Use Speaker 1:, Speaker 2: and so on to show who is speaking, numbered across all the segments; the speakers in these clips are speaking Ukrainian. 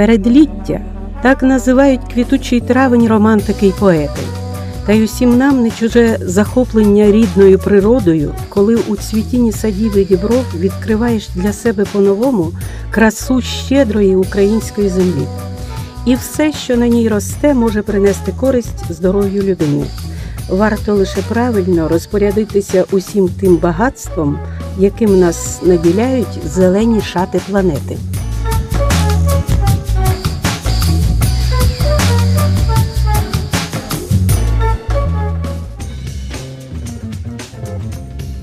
Speaker 1: Передліття так називають квітучий травень романтики й поети. Та й усім нам не чуже захоплення рідною природою, коли у цвітінні садів і дібров відкриваєш для себе по-новому красу щедрої української землі. І все, що на ній росте, може принести користь здоров'ю людині. Варто лише правильно розпорядитися усім тим багатством, яким нас наділяють зелені шати планети.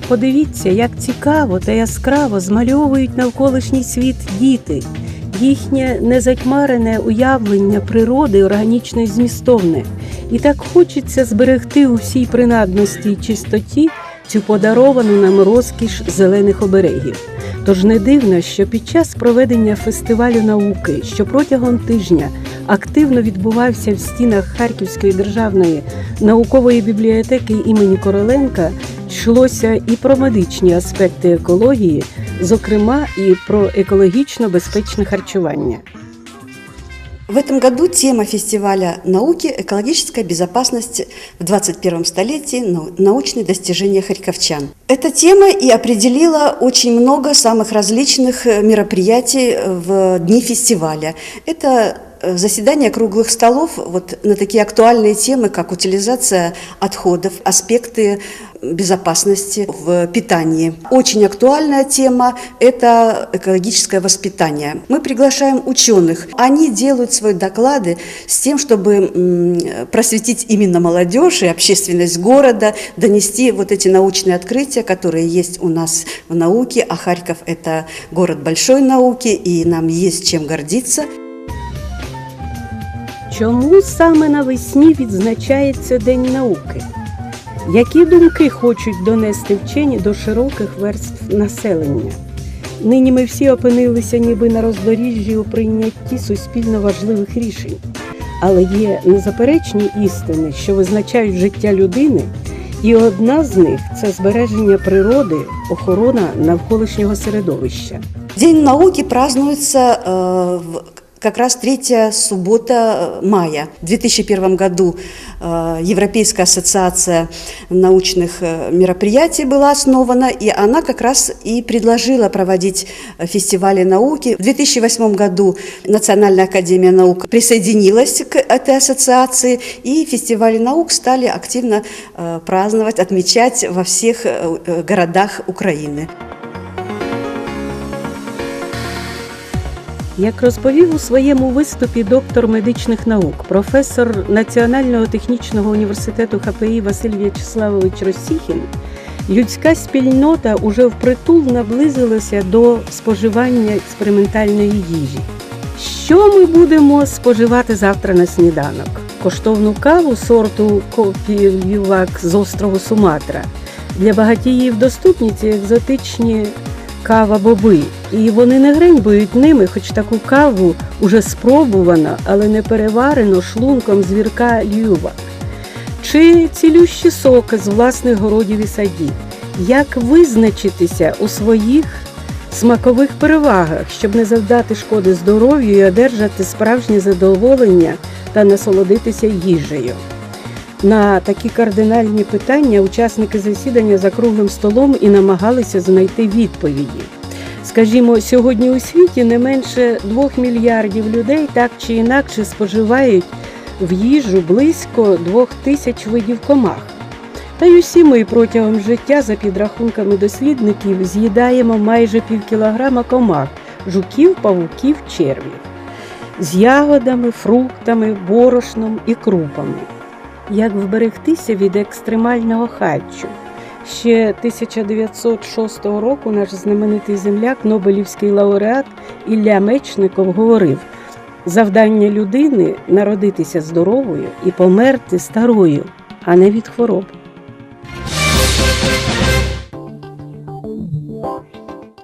Speaker 1: Подивіться, як цікаво та яскраво змальовують навколишній світ діти. Їхнє незатьмарене уявлення природи органічно і змістовне. І так хочеться зберегти у всій принадності й чистоті цю подаровану нам розкіш зелених оберегів. Тож не дивно, що під час проведення фестивалю науки, що протягом тижня активно відбувався в стінах Харківської державної наукової бібліотеки імені Короленка, йшлося і про медичні аспекти екології, зокрема і про екологічно безпечне харчування.
Speaker 2: В этом году тема фестиваля науки «Экологическая безопасность в 21 столетии. нау- Научные достижения харьковчан». Эта тема и определила очень много самых различных э, мероприятий э, в дни фестиваля. Это э, заседания круглых столов вот на такие актуальные темы, как утилизация отходов, аспекты безопасности в питании. Очень актуальная тема – это экологическое воспитание. Мы приглашаем ученых. Они делают свои доклады с тем, чтобы просветить именно молодежь и общественность города, донести вот эти научные открытия, которые есть у нас в науке. А Харьков – это город большой науки, и нам есть чем гордиться.
Speaker 1: Чому саме навесні відзначається День науки? Які думки хочуть донести вчені до широких верств населення? Нині ми всі опинилися ніби на роздоріжжі у прийнятті суспільно важливих рішень, але є незаперечні істини, що визначають життя людини, і одна з них це збереження природи, охорона навколишнього середовища.
Speaker 2: День науки празднуется э, в как раз третья суббота э, мая. В 2001 году э, Европейская ассоциация научных э, мероприятий была основана, и она как раз и предложила проводить фестивали науки. В 2008 году Национальная академия наук присоединилась к этой ассоциации, и фестивали наук стали активно праздновать, отмечать во всех городах Украины.
Speaker 1: Як розповів у своєму виступі доктор медичних наук, професор Національного технічного університету ХПІ Василь В'ячеславович Росіхін, людська спільнота уже впритул наблизилася до споживання експериментальної їжі. Що ми будемо споживати завтра на сніданок? Коштовну каву сорту Копілювак з острову Суматра. Для багатіїв доступні ці екзотичні кава-боби, і вони не греньбують ними, хоч таку каву уже спробувано, але не переварено шлунком звірка люва. Чи цілющі соки з власних городів і садів. Як визначитися у своїх смакових перевагах, щоб не завдати шкоди здоров'ю і одержати справжнє задоволення та насолодитися їжею? На такі кардинальні питання учасники засідання за круглим столом і намагалися знайти відповіді. Скажімо, сьогодні у світі не менше двох мільярдів людей так чи інакше споживають в їжу близько двох тисяч видів комах. Та й усі ми протягом життя, за підрахунками дослідників, з'їдаємо майже пів кілограма комах, жуків, павуків, червів з ягодами, фруктами, борошном і крупами. Як вберегтися від екстремального харчу? Ще 1906 року наш знаменитий земляк, Нобелівський лауреат Ілля Мечников говорив: завдання людини народитися здоровою і померти старою, а не від хвороб.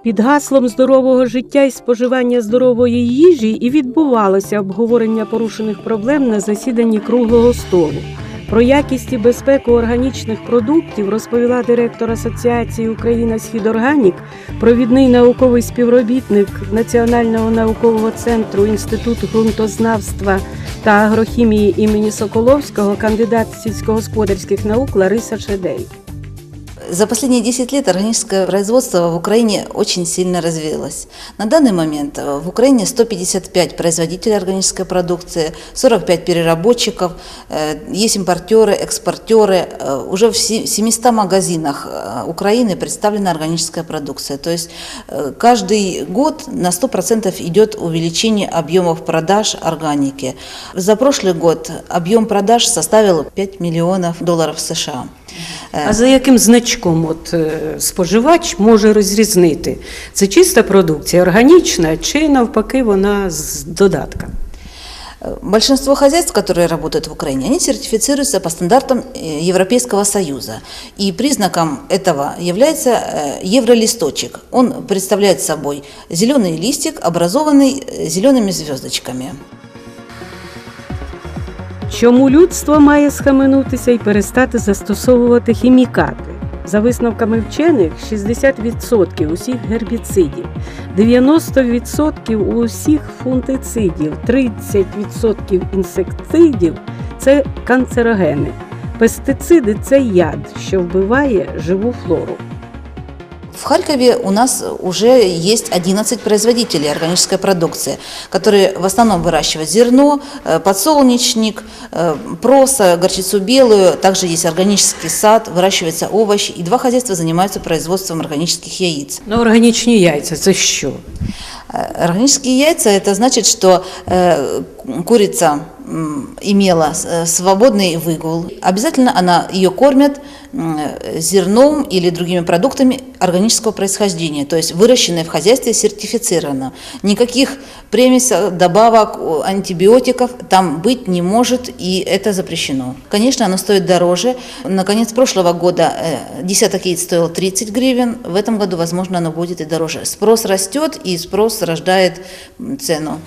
Speaker 1: Під гаслом здорового життя і споживання здорової їжі і відбувалося обговорення порушених проблем на засіданні круглого столу. Про якість і безпеку органічних продуктів розповіла директор Асоціації Україна Східорганік, провідний науковий співробітник Національного наукового центру Інституту ґрунтознавства та агрохімії імені Соколовського, кандидат сільськогосподарських наук Лариса Шедей.
Speaker 3: За последние 10 лет органическое производство в Украине очень сильно развилось. На данный момент в Украине 155 производителей органической продукции, 45 переработчиков, э, есть импортеры, экспортеры. Э, Уже в се- 700 магазинах э, Украины представлена органическая продукция. То есть каждый год на 100% идет увеличение объемов продаж органики. За прошлый год объем продаж составил 5 миллионов долларов США.
Speaker 1: А за яким значком от е, споживач може розрізнити? Це чиста продукція, органічна, чи навпаки вона з додатка?
Speaker 3: Большинство хозяйств, которые работают в Украине, они сертифицируются по стандартам э, Европейского Союза. И признаком этого является э, евролисточек. Он представляет собой зеленый листик, образованный э, зелеными звездочками.
Speaker 1: Чому людство має схаменутися і перестати застосовувати хімікати? За висновками вчених, 60% усіх гербіцидів, 90% усіх фунтицидів, 30% інсектидів це канцерогени. Пестициди це яд, що вбиває живу флору.
Speaker 3: В Харькове у нас уже есть 11 производителей органической продукции, которые в основном выращивают зерно, э, подсолнечник, э, проса, горчицу белую, также есть органический сад, выращиваются овощи, и два хозяйства занимаются производством органических яиц.
Speaker 1: Ну, органічні яйця це що?
Speaker 3: Э, Органические яйца – это значит, что э, курица м, имела э, свободный выгул. Обязательно она, ее кормят зерном или другими продуктами органического происхождения, то есть выращенное в хозяйстве сертифицировано. Никаких премисов, добавок, антибиотиков там быть не может, и это запрещено. Конечно, оно стоит дороже. На конец прошлого года э, десяток яиц стоил 30 гривен, в этом году, возможно, оно будет и дороже. Спрос растет, и спрос рождает цену.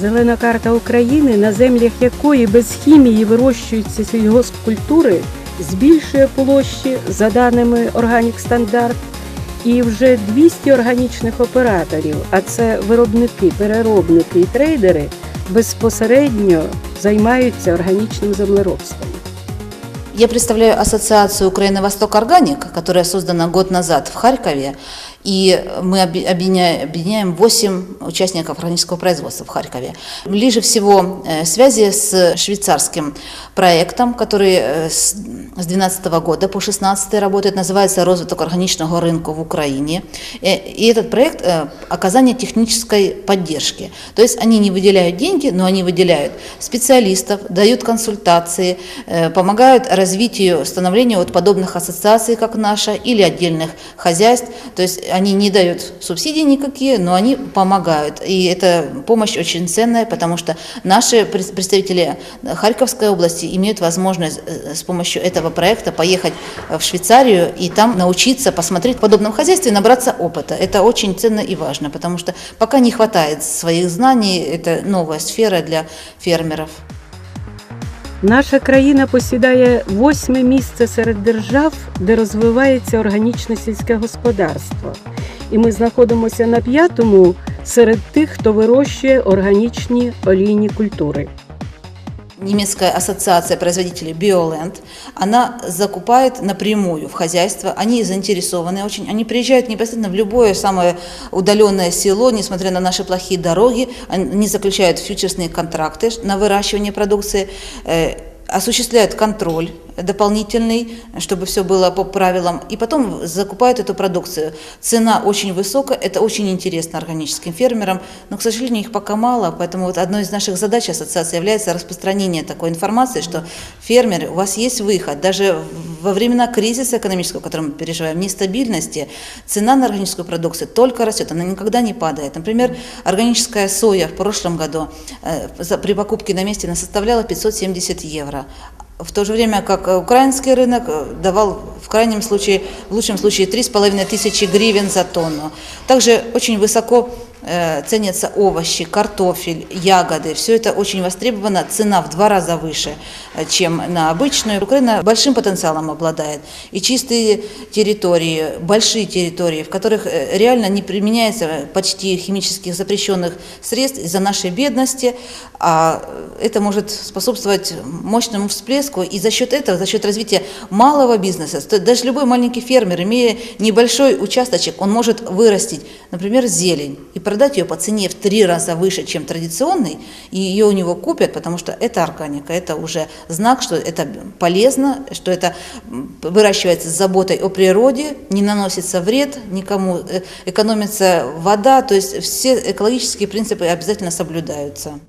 Speaker 1: Зелена карта України, на землях якої без хімії вирощуються сільгоспкультури, збільшує площі за даними Органік Стандарт. І вже 200 органічних операторів, а це виробники, переробники і трейдери, безпосередньо займаються органічним землеробством.
Speaker 3: Я представляю ассоциацию Украина Восток Органик, которая создана год назад в Харькове И мы оби- объединя- объединяем 8 участников органического производства в Харькове. Ближе всего э, связи с швейцарским проектом, который э, с 2012 года по 2016 работает, называется «Розвиток органичного рынка в Украине». Э, И этот проект э, – оказание технической поддержки. То есть они не выделяют деньги, но они выделяют специалистов, дают консультации, э, помогают развитию, становлению вот подобных ассоциаций, как наша, или отдельных хозяйств. То есть они не дают субсидий никакие, но они помогают. И эта помощь очень ценная, потому что наши пред- представители Харьковской области имеют возможность с помощью этого проекта поехать в Швейцарию и там научиться посмотреть в подобном хозяйстве и набраться опыта. Это очень ценно и важно, потому что пока не хватает своих знаний, это новая сфера для фермеров.
Speaker 1: Наша країна посідає восьме місце серед держав, де розвивається органічне сільське господарство. І ми знаходимося на п'ятому серед тих, хто вирощує органічні олійні культури.
Speaker 3: немецкая ассоциация производителей BioLand, она закупает напрямую в хозяйство, они заинтересованы очень, они приезжают непосредственно в любое самое удаленное село, несмотря на наши плохие дороги, они заключают фьючерсные контракты на выращивание продукции, э, осуществляют контроль дополнительный, чтобы все было по правилам, и потом закупают эту продукцию. Цена очень высокая, это очень интересно органическим фермерам, но, к сожалению, их пока мало, поэтому вот одной из наших задач ассоциации является распространение такой информации, что фермеры, у вас есть выход, даже во времена кризиса экономического, который мы переживаем, нестабильности, цена на органическую продукцию только растет, она никогда не падает. Например, органическая соя в прошлом году э, при покупке на месте она составляла 570 евро. В то же время как э, украинский рынок э, давал в крайнем случае, в лучшем случае 3,5 тысячи гривен за тонну. Также очень высоко э, ценятся овощи, картофель, ягоды. Все это очень востребовано. Цена в два раза выше, чем на обычную. Украина большим потенциалом обладает. И чистые территории, большие территории, в которых реально не применяется почти химических запрещенных средств из-за нашей бедности. А э, это может способствовать мощному всплеску. И за счет этого, за счет развития малого бизнеса, даже любой маленький фермер, имея небольшой участочек, он может вырастить, например, зелень и продать ее по цене в три раза выше, чем традиционный, и ее у него купят, потому что это органика, это уже знак, что это полезно, что это выращивается с заботой о природе, не наносится вред никому, э, экономится вода, то есть все экологические принципы обязательно соблюдаются.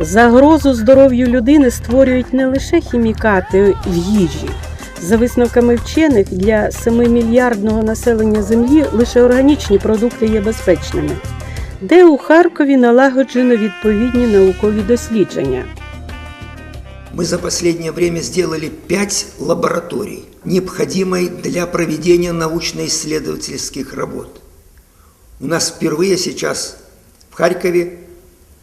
Speaker 1: Загрозу здоров'ю людини створюють не лише хімікати в їжі. За висновками вчених, для 7-мільярдного населення Землі лише органічні продукти є безпечними. Де у Харкові налагоджено відповідні наукові дослідження.
Speaker 4: Мы за последнее время сделали пять лабораторий, необходимых для проведения научно-исследовательских работ. У нас впервые сейчас в Харькове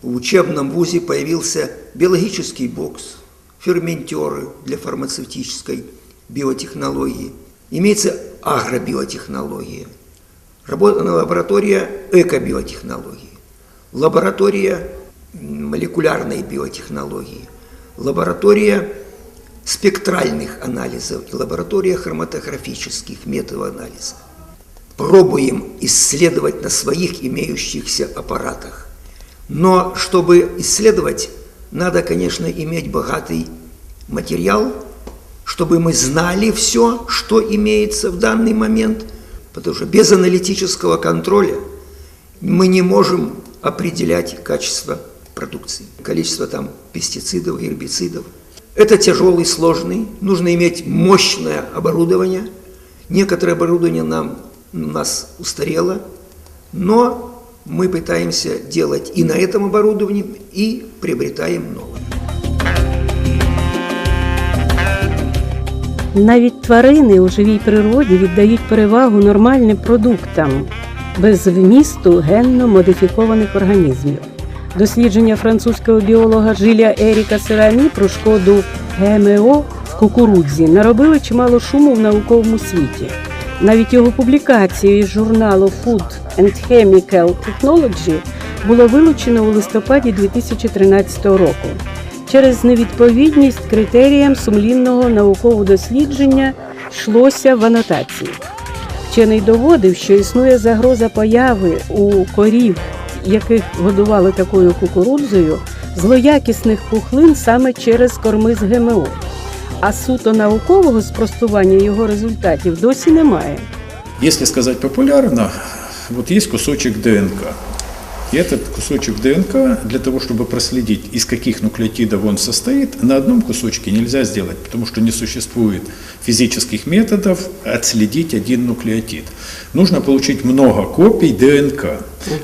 Speaker 4: в учебном вузе появился биологический бокс, ферментеры для фармацевтической биотехнологии, имеется агробиотехнология, лаборатория экобиотехнологии, лаборатория молекулярной биотехнологии, лаборатория спектральных анализов и лаборатория хроматографических методов анализа. Пробуем исследовать на своих имеющихся аппаратах. Но чтобы исследовать, надо, конечно, иметь богатый материал, чтобы мы знали все, что имеется в данный момент, потому что без аналитического контроля мы не можем определять качество продукции, количество там пестицидов, гербицидов. Это тяжелый, сложный, нужно иметь мощное оборудование. Некоторое оборудование нам, у нас устарело, но мы пытаемся делать и на этом оборудовании, и приобретаем новое.
Speaker 1: Навіть тварини у живій природі віддають перевагу нормальним продуктам без вмісту генно модифікованих організмів. Дослідження французького біолога Жиля Еріка Серамі про шкоду ГМО в кукурудзі наробили чимало шуму в науковому світі. Навіть його публікацію із журналу Food and Chemical Technology було вилучено у листопаді 2013 року через невідповідність критеріям сумлінного наукового дослідження йшлося в анотації. Вчений доводив, що існує загроза появи у корів, яких годували такою кукурудзою, злоякісних пухлин саме через корми з ГМО. А суто наукового спростування його результатів досі немає.
Speaker 5: Якщо сказати популярно, от є кусочок ДНК. И этот кусочек ДНК, для того, чтобы проследить, из каких нуклеотидов он состоит, на одном кусочке нельзя сделать, потому что не существует физических методов отследить один нуклеотид. Нужно получить много копий ДНК.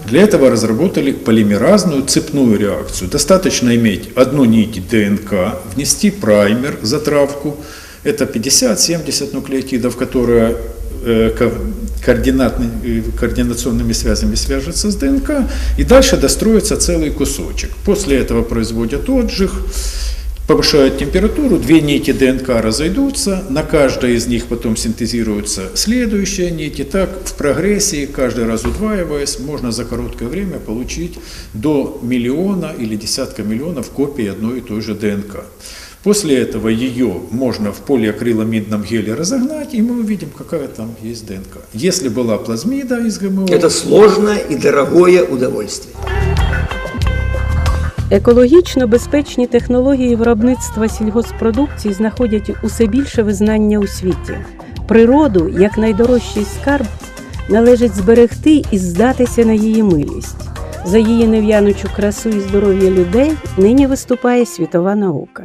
Speaker 5: Для этого разработали полимеразную цепную реакцию. Достаточно иметь одну нить ДНК, внести праймер, затравку. Это 50-70 нуклеотидов, которые э, ко- координатны- э, координационными связями свяжется с ДНК, и дальше достроится целый кусочек. После этого производят отжиг, повышают температуру, две нити ДНК разойдутся, на каждой из них потом синтезируются следующие нити. Так в прогрессии, каждый раз удваиваясь, можно за короткое время получить до миллиона или десятка миллионов копий одной и той же ДНК. После этого ее можно в полиакриламидном геле разогнать, и мы увидим, какая там есть ДНК. Если была плазмида из ГМО,
Speaker 4: Это сложное и дорогое удовольствие.
Speaker 1: Екологічно безпечні технології виробництва сільгоспродукції знаходять усе більше визнання у світі. Природу, як найдорожчий скарб, належить зберегти і здатися на її милість. За її нев'янучу красу і здоров'я людей нині виступає світова наука.